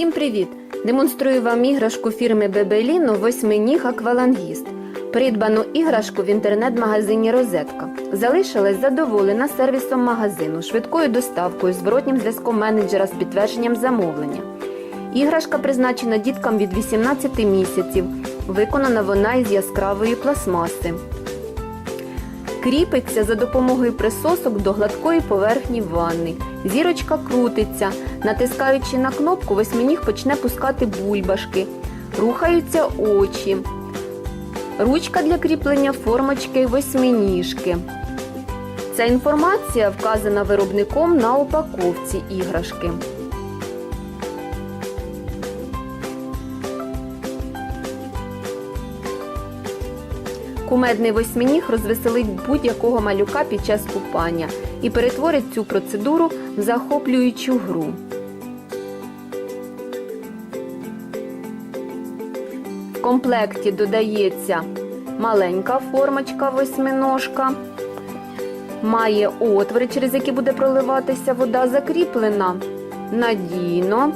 Всім привіт! Демонструю вам іграшку фірми Бебеліно восьминіг аквалангіст. Придбану іграшку в інтернет-магазині Розетка. Залишилась задоволена сервісом магазину, швидкою доставкою, зворотнім зв'язком менеджера з підтвердженням замовлення. Іграшка призначена діткам від 18 місяців. Виконана вона із яскравої пластмаси. Кріпиться за допомогою присосок до гладкої поверхні ванни. Зірочка крутиться. Натискаючи на кнопку, восьминіг почне пускати бульбашки. Рухаються очі. Ручка для кріплення формочки восьминіжки. Ця інформація вказана виробником на упаковці іграшки. Кумедний восьминіг розвеселить будь-якого малюка під час купання і перетворить цю процедуру в захоплюючу гру. В комплекті додається маленька формочка восьминожка, має отвори, через які буде проливатися вода, закріплена надійно,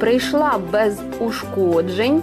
прийшла без ушкоджень.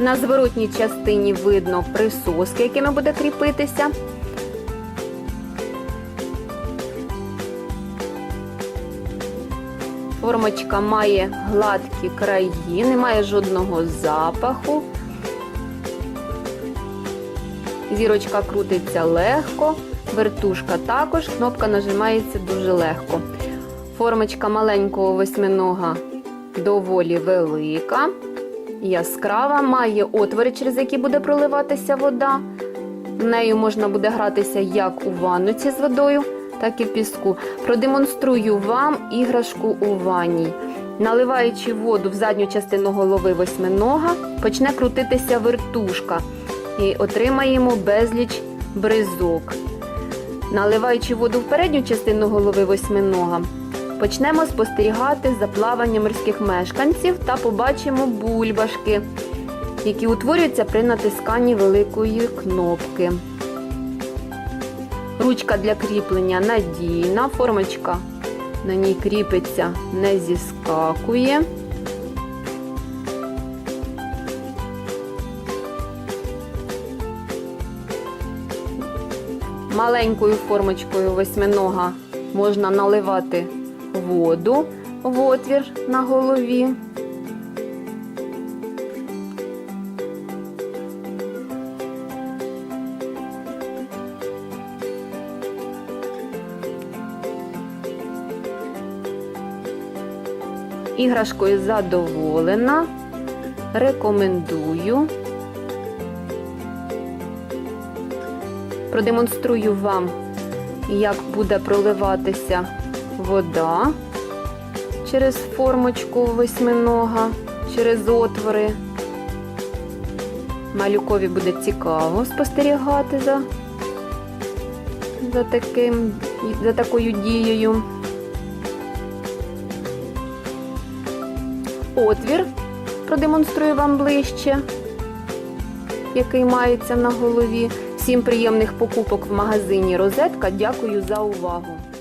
На зворотній частині видно присоски, якими буде кріпитися. Формочка має гладкі краї, немає жодного запаху. Зірочка крутиться легко, вертушка також, кнопка нажимається дуже легко. Формочка маленького восьминога доволі велика яскрава, має отвори, через які буде проливатися вода. Нею можна буде гратися як у ванноці з водою, так і в піску. Продемонструю вам іграшку у ванні. Наливаючи воду в задню частину голови восьминога, почне крутитися вертушка і отримаємо безліч бризок. Наливаючи воду в передню частину голови восьминога, Почнемо спостерігати за плаванням морських мешканців та побачимо бульбашки, які утворюються при натисканні великої кнопки. Ручка для кріплення надійна, формочка на ній кріпиться, не зіскакує. Маленькою формочкою восьминога можна наливати воду в отвір на голові. Іграшкою задоволена. Рекомендую. Продемонструю вам, як буде проливатися вода через формочку восьминога, через отвори. Малюкові буде цікаво спостерігати за, за, таким, за такою дією. Отвір продемонструю вам ближче, який мається на голові. Всім приємних покупок в магазині Розетка. Дякую за увагу!